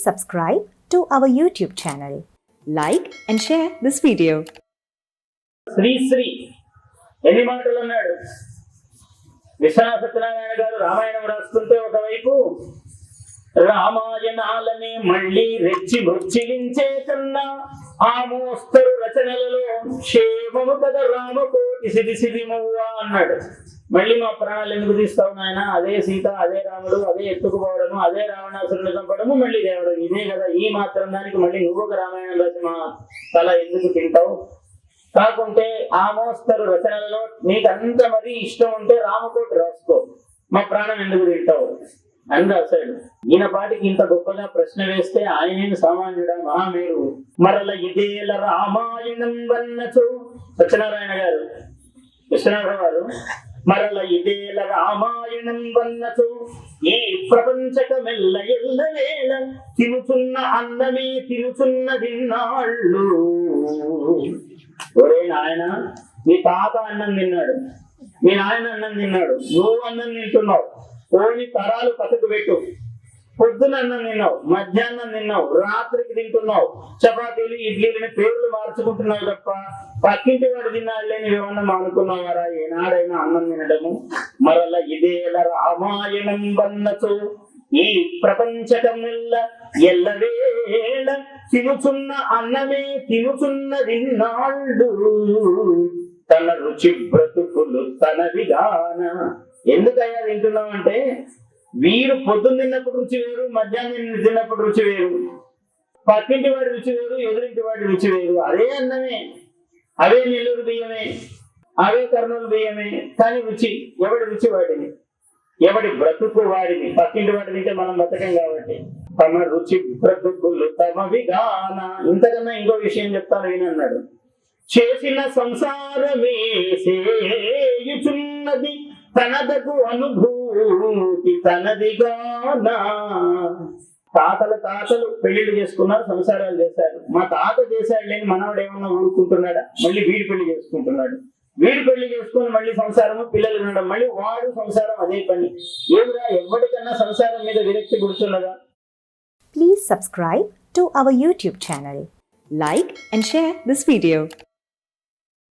subscribe to our YouTube channel. Like and share this video. Shri Shri ఎన్ని మాటలు అన్నాడు విశ్వనాథ సత్యనారాయణ గారు రామాయణం రాస్తుంటే ఒకవైపు రామాయణాలని మళ్ళీ రెచ్చి భృచ్చిలించే కన్నా ఆ మోస్తరు రచనలలో క్షేమము కదా రామకోటి సిరి సిరి మువ్వ అన్నాడు మళ్ళీ మా ప్రాణాలు ఎందుకు తీస్తావు నాయన? అదే సీత అదే రాముడు అదే ఎత్తుకుపోవడము అదే రావణాసురుడు చంపడము మళ్ళీ దేవుడు. ఇదే కదా ఈ మాత్రం దానికి మళ్ళీ నువ్వు ఒక రామాయణం రాసి మా తల ఎందుకు తింటావు? కాకుంటే ఆ మోస్తరు రచనల్లో నీకు అంత మరీ ఇష్టం ఉంటే రామకోటి రాసుకో. మా ప్రాణం ఎందుకు తింటావు? అని రాశాడు ఈయన పాటికి ఇంత గొప్పగా ప్రశ్న వేస్తే ఆయనేం సామాన్యుడా మహామేరు? మరల ఇదేల రామాయణం వన్నచు. సత్యనారాయణ గారు విశ్వనాథ గారు మరల ఇదేల రామాయణం వన్నచు ఏ ప్రపంచకమెల్ల ఎల్ల వేళ తినుచున్న అన్నమే తినుచున్న తిన్నాళ్ళు ఒరే నాయన మీ తాత అన్నం తిన్నాడు మీ నాయన అన్నం తిన్నాడు నువ్వు అన్నం తింటున్నావు. ఓని తరాలు పసకు పెట్టు. పొద్దున అన్నం తిన్నావు మధ్యాహ్నం తిన్నావు రాత్రికి తింటున్నావు చపాతీలు ఇడ్లీలని పేర్లు మార్చుకుంటున్నావు తప్ప పక్కింటి వాడు తిన్నాడులే నువ్వేమన్నా మానుకున్నావారా ఏనాడైనా అన్నం తినడము? మరల ఇదేల రామాయణం వన్నచో. ఈ ప్రపంచకమెల్ల ఎల్లవేళ తినుచున్న అన్నమే తినుచున్న నాళ్ళు. తన రుచి బ్రతుకులు తన విధాన. ఎందుకయ్యా తింటున్నామంటే వీరు పొద్దున్న తిన్నప్పుడు రుచి వేరు మధ్యాహ్నం తిన్నప్పుడు రుచి వేరు. పక్కింటి వాడి రుచి వేరు ఎదురింటి వాడి రుచి వేరు. అదే అన్నమే. అవే నెల్లూరు బియ్యమే. అవే కర్నూలు బియ్యమే. కానీ రుచి ఎవడి రుచి వాడిని ఎవడి బ్రతుకు వాడిని పక్కింటి వాడి తింటే మనం బతకం కాబట్టి. తమ రుచి బ్రతుకులు తమ విధాన ఇంతకన్నా ఇంకో విషయం చెప్తాను వినన్నాడు చేసిన సంసారమే సేయుచున్నది తనదకు తనదిగా తాతలు తాతల తాతలు పెళ్ళిళ్ళు చేసుకున్నారు సంసారాలు చేశారు. మా తాత చేశాడు లేని మనవాడు ఏమన్నా ఊరుకుంటున్నాడా? మళ్ళీ వీడి పెళ్ళి చేసుకుంటున్నాడు. వీడు పెళ్ళి చేసుకుని మళ్ళీ సంసారము పిల్లలు ఉండడం. మళ్ళీ వాడు సంసారం అదే పని. ఏమిరా ఎవరికన్నా సంసారం మీద విరక్తి గుర్తున్నదా please subscribe to our YouTube channel like and share this video